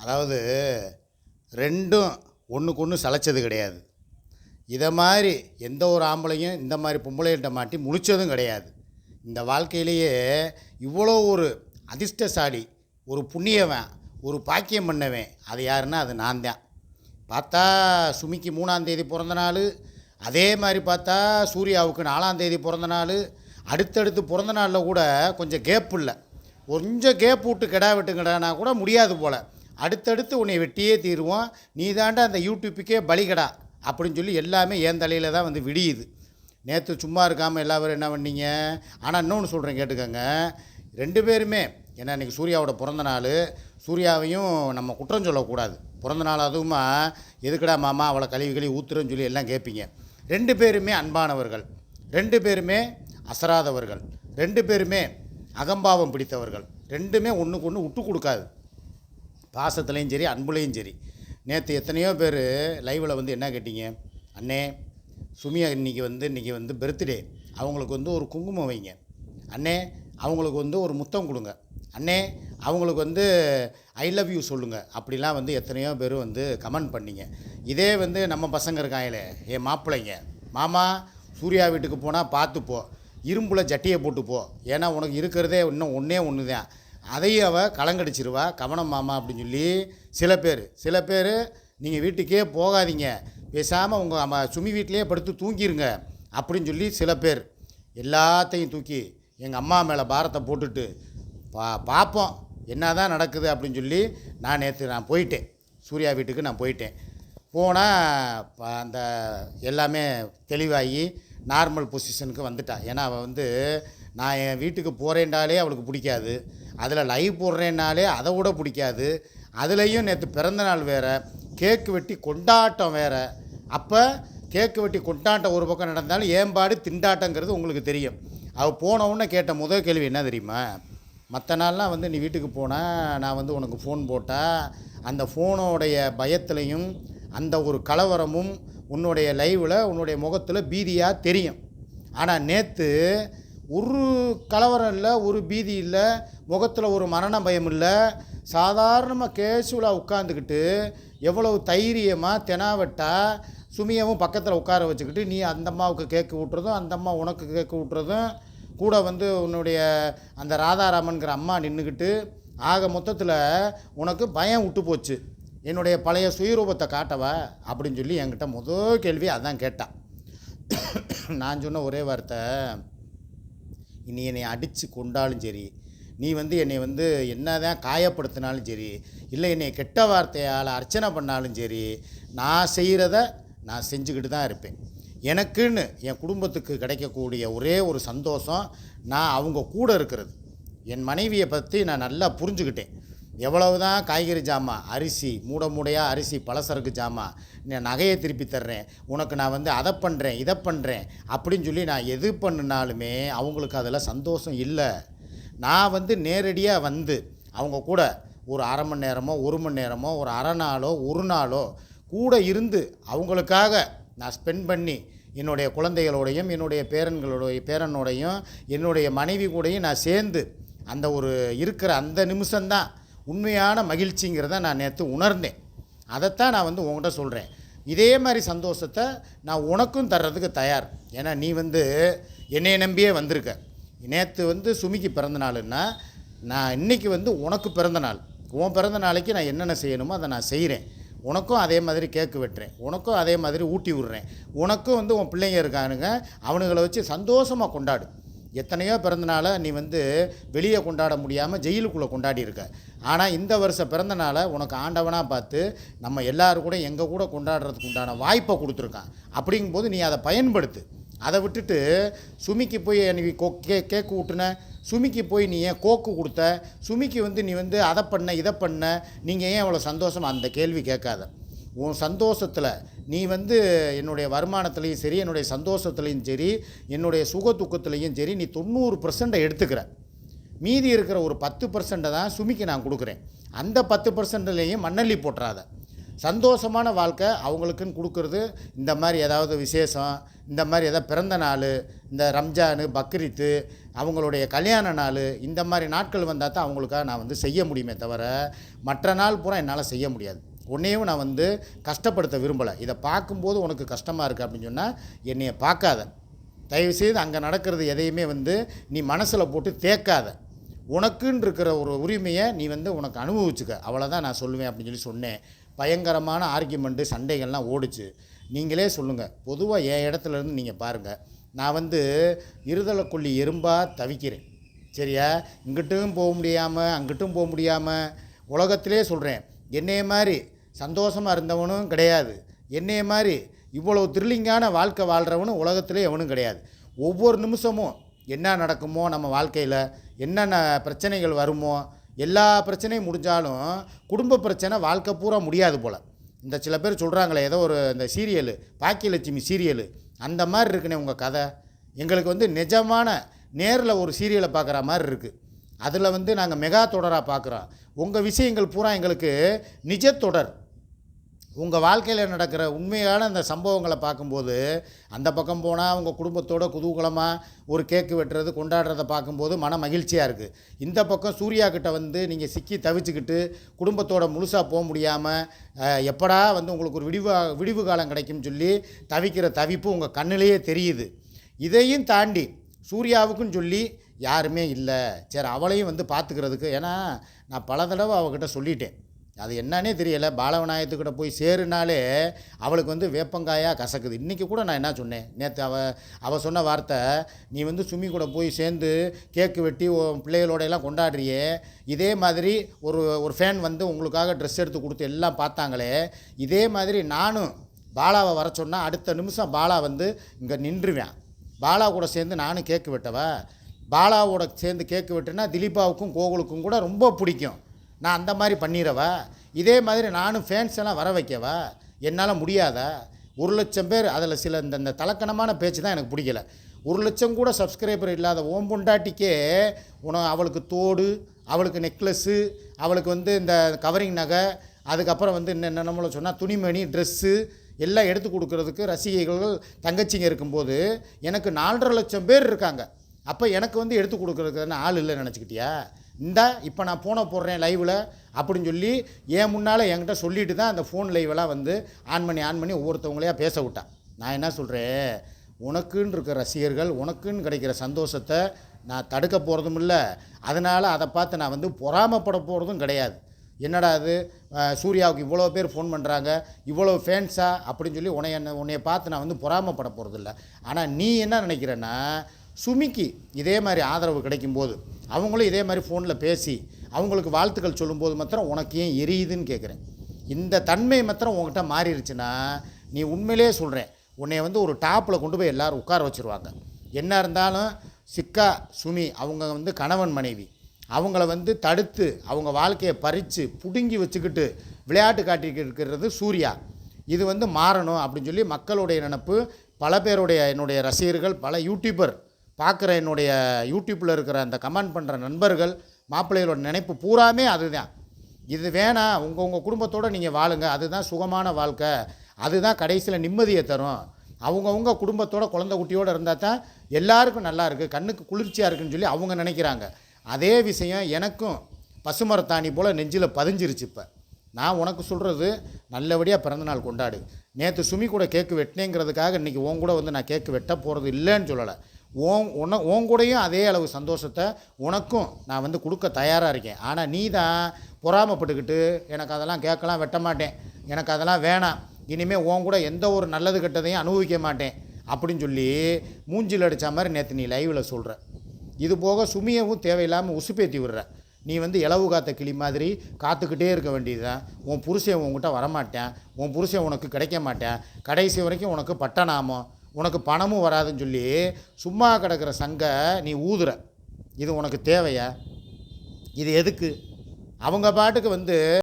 அதாவது ரெண்டும் ஒன்றுக்கு ஒன்று சளைச்சது கிடையாது. இதை மாதிரி எந்த ஒரு ஆம்பளையும் இந்த மாதிரி பொம்பளைகிட்ட மாட்டி முழிச்சதும் கிடையாது. இந்த வாழ்க்கையிலேயே இவ்வளோ ஒரு அதிர்ஷ்டசாலி ஒரு புண்ணியவன் ஒரு பாக்கியம் பண்ணவன் அது யாருன்னா அது நான் தான். பார்த்தா சுமிக்கு மூணாம் தேதி பிறந்த நாள் அதே மாதிரி பார்த்தா சூர்யாவுக்கு நாலாம் தேதி பிறந்த நாள் அடுத்தடுத்து பிறந்த நாளில் கூட கொஞ்சம் கேப் இல்லை. கொஞ்சம் கேப் விட்டு கிடா வெட்டுங்கடானா கூட முடியாது போல். அடுத்தடுத்து உன்னை வெட்டியே தீருவோம். நீ தாண்டா அந்த யூடியூப்புக்கே பலிகடா. அப்படின்னு சொல்லி எல்லாமே என் தலையில் தான் வந்து விடியுது. நேற்று சும்மா இருக்காமல் எல்லாரும் என்ன பண்ணீங்க? ஆனால் இன்னொன்று சொல்கிறேன் கேட்டுக்கோங்க. ரெண்டு பேருமே ஏன்னா இன்றைக்கி சூர்யாவோட பிறந்த நாள் சூர்யாவையும் நம்ம குற்றம் சொல்லக்கூடாது. பிறந்த நாள் அதுவுமா எதுக்கடா மாமா அவளை கழுவி கழுவி ஊத்துறன்னு சொல்லி எல்லாம் கேட்பீங்க ரெண்டு பேருமே அன்பானவர்கள். ரெண்டு பேருமே அசராதவர்கள். ரெண்டு பேருமே அகம்பாவம் பிடித்தவர்கள். ரெண்டுமே ஒன்றுக்கு ஒன்று விட்டு கொடுக்காது. பாசத்துலேயும் சரி அன்புலேயும் சரி. நேற்று எத்தனையோ பேர் லைவில் வந்து என்ன கேட்டீங்க? அண்ணே சுமியா இன்னைக்கு வந்து இன்றைக்கி வந்து பர்த்டே அவங்களுக்கு வந்து ஒரு குங்குமம் வைங்க. அண்ணே அவங்களுக்கு வந்து ஒரு முத்தம் கொடுங்க. அண்ணே அவங்களுக்கு வந்து ஐ லவ் யூ சொல்லுங்கள் அப்படிலாம் வந்து எத்தனையோ பேர் வந்து கமெண்ட் பண்ணிங்க. இதே வந்து நம்ம பசங்க இருக்காங்களே என் மாப்பிள்ளைங்க. மாமா சூர்யா வீட்டுக்கு போனால் பார்த்துப்போ இரும்பில் இரும்புல ஜட்டியை போட்டுப்போ. ஏன்னா உனக்கு இருக்கிறதே இன்னும் ஒன்றே ஒன்று தான் அதையும் அவள் கலங்கடிச்சிருவா. கவனம் மாமா அப்படின்னு சொல்லி சில பேர் சில பேர் நீங்கள் வீட்டுக்கே போகாதீங்க. பேசாமல் உங்கள் அம்மா சுமி வீட்டிலேயே படுத்து தூங்கிருங்க அப்படின்னு சொல்லி சில பேர் எல்லாத்தையும் தூக்கி எங்கள் அம்மா மேலே பாரத்தை போட்டுட்டு பா பார்ப்போம் என்ன தான் நடக்குது? அப்படின்னு சொல்லி நான் நேற்று நான் போயிட்டேன். சூர்யா வீட்டுக்கு நான் போயிட்டேன். போனால் அந்த எல்லாமே தெளிவாகி நார்மல் பொசிஷனுக்கு வந்துட்டா. ஏன்னா அவள் வந்து நான் என் வீட்டுக்கு போகிறேன்டாலே அவளுக்கு பிடிக்காது. அதில் லைவ் போடுறேன்னாலே அதை விட பிடிக்காது. அதுலேயும் நேற்று பிறந்த நாள் வேறு கேக்கு வெட்டி கொண்டாட்டம் வேறு. அப்போ கேக்கு வெட்டி கொண்டாட்டம் ஒரு பக்கம் நடந்தாலும் ஏம்பாடு திண்டாட்டங்கிறது உங்களுக்கு தெரியும். அவள் போனவுடனே கேட்ட முதல் கேள்வி என்ன தெரியுமா? மற்ற நாள்லாம் வந்து நீ வீட்டுக்கு போனால் நான் வந்து உனக்கு ஃபோன் போட்டால் அந்த ஃபோனோடைய பயத்துலையும் அந்த ஒரு கலவரமும் உன்னுடைய லைவில் உன்னுடைய முகத்தில் பீதியாக தெரியும். ஆனால் நேற்று ஒரு கலவரம் இல்லை ஒரு பீதி இல்லை முகத்தில் ஒரு மரண பயம் இல்லை. சாதாரணமாக கேஷுவலாக உட்காந்துக்கிட்டு எவ்வளவு தைரியமாக தெனாவட்டா சுமியாவும் பக்கத்தில் உட்கார வச்சுக்கிட்டு நீ அந்த அம்மாவுக்கு கேக்கு விட்டுறதும் அந்த அம்மா உனக்கு கேக்கு விட்டுறதும் கூட வந்து உன்னுடைய அந்த ராதாராமன்கிற அம்மா நின்றுக்கிட்டு ஆக மொத்தத்தில் உனக்கு பயம் விட்டு போச்சு. என்னுடைய பழைய சுயரூபத்தை காட்டவா? அப்படின்னு சொல்லி என்கிட்ட முதல் கேள்வி அதான் கேட்டான் நான் சொன்ன ஒரே வார்த்தை நீ என்னை அடித்து கொண்டாலும் சரி நீ வந்து என்னை வந்து என்னதான் காயப்படுத்தினாலும் சரி இல்லை என்னை கெட்ட வார்த்தையால் அர்ச்சனை பண்ணாலும் சரி நான் செய்கிறத நான் செஞ்சுக்கிட்டு தான் இருப்பேன். எனக்குன்னு என் குடும்பத்துக்கு கிடைக்கக்கூடிய ஒரே ஒரு சந்தோஷம் நான் அவங்க கூட இருக்கிறது. என் மனைவியை பற்றி நான் நல்லா புரிஞ்சுக்கிட்டேன். எவ்வளவு தான் காய்கறி ஜாமான் அரிசி மூட மூடையாக அரிசி பலசரக்கு ஜாமான் நான் நகையை திருப்பி தர்றேன். உனக்கு நான் வந்து அதை பண்ணுறேன் இதை பண்ணுறேன் அப்படின்னு சொல்லி நான் எது பண்ணினாலுமே அவங்களுக்கு அதில் சந்தோஷம் இல்லை. நான் வந்து நேரடியாக வந்து அவங்க கூட ஒரு அரை மணி நேரமோ ஒரு மணி நேரமோ ஒரு அரை நாளோ ஒரு நாளோ கூட இருந்து அவங்களுக்காக நான் ஸ்பெண்ட் பண்ணி என்னுடைய குழந்தைகளோடையும் என்னுடைய பேரன்களோடைய பேரனோடையும் என்னுடைய மனைவி கூடையும் நான் சேர்ந்து அந்த ஒரு இருக்கிற அந்த நிமிஷம்தான் உண்மையான மகிழ்ச்சிங்கிறத நான் நேற்று உணர்ந்தேன். அதைத்தான் நான் வந்து உங்கள்கிட்ட சொல்கிறேன் இதே மாதிரி சந்தோஷத்தை நான் உனக்கும் தர்றதுக்கு தயார். ஏன்னா நீ வந்து என்னை நம்பியே வந்திருக்க. நேற்று வந்து சுமிக்கு பிறந்த நாளுன்னா நான் இன்றைக்கி வந்து உனக்கு பிறந்த நாள். உன் பிறந்த நாளைக்கு நான் என்னென்ன செய்யணுமோ அதை நான் செய்கிறேன் உனக்கும் அதே மாதிரி கேக்கு வெட்டுறேன். உனக்கும் அதே மாதிரி ஊட்டி விட்றேன். உனக்கும் வந்து உன் பிள்ளைங்க இருக்கானுங்க அவனுங்களை வச்சு சந்தோஷமாக கொண்டாடு. எத்தனையோ பிறந்தநாளை நீ வந்து வெளியே கொண்டாட முடியாமல் ஜெயிலுக்குள்ளே கொண்டாடி இருக்க ஆனால் இந்த வருஷ பிறந்தநாளை உனக்கு ஆண்டவனாக பார்த்து நம்ம எல்லாரும் கூட எங்கள் கூட கொண்டாடுறதுக்கு உண்டான வாய்ப்பை கொடுத்துருக்கான். அப்படிங்கும்போது நீ அதை பயன்படுத்து. அதை விட்டுட்டு சுமிக்கு போய் நீ கோ கே கேக்கு விட்டுன சுமிக்கு போய் நீ ஏன் கோக்கு கொடுத்த சுமிக்கு வந்து நீ வந்து அதை பண்ண இதை பண்ண நீங்கள் ஏன் அவ்வளோ சந்தோஷம்? அந்த கேள்வி கேட்காத. உன் சந்தோஷத்தில் நீ வந்து என்னுடைய வருமானத்துலேயும் சரி என்னுடைய சந்தோஷத்துலேயும் சரி என்னுடைய சுக துக்கத்துலேயும் சரி நீ தொண்ணூறு பர்சண்ட்டை எடுத்துக்கிற. மீதி இருக்கிற ஒரு பத்து பர்சண்ட்டை தான் சுமிக்கு நான் கொடுக்குறேன். அந்த பத்து பர்சன்ட்லேயும் மண்ணள்ளி போட்டுறாத. சந்தோஷமான வாழ்க்கை அவங்களுக்குன்னு கொடுக்கறது இந்த மாதிரி ஏதாவது விசேஷம் இந்த மாதிரி ஏதாவது பிறந்த நாள் இந்த ரம்ஜானு பக்ரீத்து அவங்களுடைய கல்யாண நாள் இந்த மாதிரி நாட்கள் வந்தால் தான் அவங்களுக்காக நான் வந்து செய்ய முடியுமே தவிர மற்ற நாள் பூரா என்னால் செய்ய முடியாது. உன்னையும் நான் வந்து கஷ்டப்படுத்த விரும்பலை. இதை பார்க்கும்போது உனக்கு கஷ்டமாக இருக்குது அப்படின்னு சொன்னால் என்னைய பார்க்காத. தயவுசெய்து அங்கே நடக்கிறது எதையுமே வந்து நீ மனசில் போட்டு தேக்காத. உனக்குன்னு இருக்கிற ஒரு உரிமையை நீ வந்து உனக்கு அனுபவிச்சுக்க. அவ்வளோதான் நான் சொல்லுவேன் அப்படின்னு சொல்லி சொன்னேன். பயங்கரமான ஆர்கியூமெண்ட்டு சண்டைகள்லாம் ஓடுச்சு. நீங்களே சொல்லுங்கள் பொதுவாக என் இடத்துல இருந்து நீங்கள் பாருங்கள் நான் வந்து இருதலைக்கொல்லி எறும்பாக தவிக்கிறேன். சரியா? இங்கிட்டும் போக முடியாமல் அங்கிட்டும் போக முடியாமல் உலகத்திலே சொல்கிறேன் என்னைய மாதிரி சந்தோஷமாக இருந்தவனும் கிடையாது. என்னைய மாதிரி இவ்வளோ த்ரில்லிங்கான வாழ்க்கை வாழ்கிறவனும் உலகத்திலே எவனும் கிடையாது. ஒவ்வொரு நிமிஷமும் என்ன நடக்குமோ நம்ம வாழ்க்கையில் என்னென்ன பிரச்சனைகள் வருமோ எல்லா பிரச்சனையும் முடிஞ்சாலும் குடும்ப பிரச்சனை வாழ்க்கை பூரா முடியாது போல். இந்த சில பேர் சொல்கிறாங்களே ஏதோ ஒரு இந்த சீரியலு பாக்கியலட்சுமி சீரியலு அந்த மாதிரி இருக்குனே உங்கள் கதை. எங்களுக்கு வந்து நிஜமான நேரில் ஒரு சீரியலை பார்க்குற மாதிரி இருக்குது அதில் வந்து நாங்கள் மெகா தொடராக பார்க்குறோம் உங்கள் விஷயங்கள் பூரா எங்களுக்கு நிஜத்தொடர். உங்கள் வாழ்க்கையில் நடக்கிற உண்மையான அந்த சம்பவங்களை பார்க்கும்போது அந்த பக்கம் போனால் உங்கள் குடும்பத்தோட குதூகலமாக ஒரு கேக்கு வெட்டுறது கொண்டாடுறத பார்க்கும்போது மன மகிழ்ச்சியாக இருக்குது இந்த பக்கம் சூர்யா கிட்ட வந்து நீங்கள் சிக்கி தவிச்சுக்கிட்டு குடும்பத்தோட முழுசாக போக முடியாமல் எப்படா வந்து உங்களுக்கு ஒரு விடிவு விடிவு காலம் கிடைக்கும்னு சொல்லி தவிக்கிற தவிப்பு உங்கள் கண்ணிலேயே தெரியுது. இதையும் தாண்டி சூர்யாவுக்குன்னு சொல்லி யாருமே இல்லை. சரி அவளையும் வந்து பார்த்துக்கிறதுக்கு. ஏன்னா நான் பல தடவை அவகிட்ட சொல்லிட்டேன். அது என்னன்னே தெரியலை. பாலவிநாயகத்துக்கிட்ட போய் சேருனாலே அவளுக்கு வந்து வேப்பங்காயாக கசக்குது. இன்றைக்கி கூட நான் என்ன சொன்னேன்? நேற்று அவ அவள் சொன்ன வார்த்தை நீ வந்து சுமி கூட போய் சேர்ந்து கேக்கு வெட்டி உன் பிள்ளைகளோட எல்லாம் கொண்டாடுறியே. இதே மாதிரி ஒரு ஒரு ஃபேன் வந்து உங்களுக்காக ட்ரெஸ் எடுத்து கொடுத்து எல்லாம் பார்த்தாங்களே. இதே மாதிரி நானும் பாலாவை வர சொன்னால் அடுத்த நிமிஷம் பாலா வந்து இங்கே நின்றுவேன். பாலா கூட சேர்ந்து நானும் கேக்கு வெட்டவா? பாலாவோட சேர்ந்து கேக்கு வெட்டுனா திலீபாவுக்கும் கோகுலுக்கும் கூட ரொம்ப பிடிக்கும். நான் அந்த மாதிரி பண்ணிடவா இதே மாதிரி நானும் ஃபேன்ஸ் எல்லாம் வர வைக்கவா? என்னால் முடியாதா? ஒரு லட்சம் பேர் அதில் சில இந்த இந்த தலக்கணமான பேச்சு தான் எனக்கு பிடிக்கல. ஒரு லட்சம் கூட சப்ஸ்கிரைபர் இல்லாத ஓம் பொண்டாட்டிக்கே உன அவளுக்கு தோடு அவளுக்கு நெக்லஸ்ஸு அவளுக்கு வந்து இந்த கவரிங் நகை அதுக்கப்புறம் வந்து என்ன நம்மள சொன்னால் துணிமணி ட்ரெஸ்ஸு எல்லாம் எடுத்து கொடுக்கறதுக்கு ரசிகைகள் தங்கச்சிங்க இருக்கும்போது எனக்கு நாலரை லட்சம் பேர் இருக்காங்க. அப்போ எனக்கு வந்து எடுத்து கொடுக்குறதுக்கு ஆள் இல்லை நினச்சிக்கிட்டியா? இந்தா இப்போ நான் ஃபோனை போடுறேன் லைவில் அப்படின்னு சொல்லி என் முன்னால் என்கிட்ட சொல்லிட்டு தான் அந்த ஃபோன் லைவெல்லாம் வந்து ஆன் பண்ணி ஆன் பண்ணி ஒவ்வொருத்தவங்களையா பேச விட்டான் நான் என்ன சொல்கிறேன் உனக்குன்னு இருக்கிற ரசிகர்கள் உனக்குன்னு கிடைக்கிற சந்தோஷத்தை நான் தடுக்க போகிறதும் இல்லை. அதனால் அதை பார்த்து நான் வந்து பொறாமப்பட போகிறதும் கிடையாது. என்னடா அது சூர்யாவுக்கு இவ்வளோ பேர் ஃபோன் பண்ணுறாங்க இவ்வளோ ஃபேன்ஸா அப்படின்னு சொல்லி உன்னை என்ன உன்னைய பார்த்து நான் வந்து பொறாமப்பட போகிறதில்ல ஆனால் நீ என்ன நினைக்கிறேன்னா சுமிக்கு இதே மாதிரி ஆதரவு கிடைக்கும்போது அவங்களும் இதே மாதிரி ஃபோனில் பேசி அவங்களுக்கு வாழ்த்துக்கள் சொல்லும்போது மாத்திரம் உனக்கு ஏன் எரியுதுன்னு கேட்குறேன் இந்த தன்மை மாத்திரம் உங்ககிட்ட மாறிடுச்சுன்னா நீ உண்மையிலே சொல்கிறேன் உன்னை வந்து ஒரு டாப்பில் கொண்டு போய் எல்லோரும் உட்கார வச்சுருவாங்க. என்ன இருந்தாலும் சிக்கா சுமி அவங்க வந்து கணவன் மனைவி அவங்கள வந்து தடுத்து அவங்க வாழ்க்கையை பறித்து பிடுங்கி வச்சுக்கிட்டு விளையாட்டு காட்டிக்கிட்டு இருக்கிறது சூர்யா. இது வந்து மாறணும் அப்படின்னு சொல்லி மக்களுடைய நினப்பு பல பேருடைய என்னுடைய ரசிகர்கள் பல யூடியூபர் பார்க்குற என்னுடைய யூடியூப்பில் இருக்கிற அந்த கமெண்ட் பண்ணுற நண்பர்கள் மாப்பிள்ளைகளோட நினைப்பு பூராமே அதுதான். இது வேணாம் உங்கள் உங்கள் குடும்பத்தோடு நீங்கள் வாழுங்க அதுதான் சுகமான வாழ்க்கை அதுதான் கடைசியில் நிம்மதியை தரும். அவங்கவுங்க குடும்பத்தோட குழந்தை குட்டியோடு இருந்தால் தான் எல்லாருக்கும் நல்லா இருக்குது கண்ணுக்கு குளிர்ச்சியாக இருக்குன்னு சொல்லி அவங்க நினைக்கிறாங்க. அதே விஷயம் எனக்கும் பசுமரத்தாணி போல் நெஞ்சில் பதிஞ்சிருச்சு இப்போ. நான் உனக்கு சொல்கிறது நல்லபடியாக பிறந்தநாள் கொண்டாடு. நேற்று சுமி கூட கேக்கு வெட்டினேங்கிறதுக்காக இன்றைக்கி உன் கூட வந்து நான் கேக்கு வெட்ட போகிறது இல்லைன்னு சொல்லலை. ஓன் உன உன் கூடயும் அதே அளவு சந்தோஷத்தை உனக்கும் நான் வந்து கொடுக்க தயாராக இருக்கேன். ஆனால் நீ தான் பொறாமப்பட்டுக்கிட்டு எனக்கு அதெல்லாம் கேட்கலாம் வெட்ட மாட்டேன். எனக்கு அதெல்லாம் வேணாம். இனிமேல் உன் கூட எந்த ஒரு நல்லது கெட்டதையும் அனுபவிக்க மாட்டேன். அப்படின்னு சொல்லி மூஞ்சில் அடித்த மாதிரி நேற்று நீ லைவில் சொல்கிற இது போக சுமியவும் தேவையில்லாமல் உசுப்பேற்றி விடுற. நீ வந்து இலவு காத்த கிளி மாதிரி காத்துக்கிட்டே இருக்க வேண்டியதுதான். உன் புருஷன் உன்கிட்ட வரமாட்டேன். உன் புருஷன் உனக்கு கிடைக்க மாட்டேன். கடைசி வரைக்கும் உனக்கு பட்டநாமம். உனக்கு பணமும் வராதுன்னு சொல்லி சும்மா கிடக்கிற சங்கை நீ ஊதுற. இது உனக்கு தேவையா? இது எதுக்கு? அவங்க பாட்டுக்கு வந்து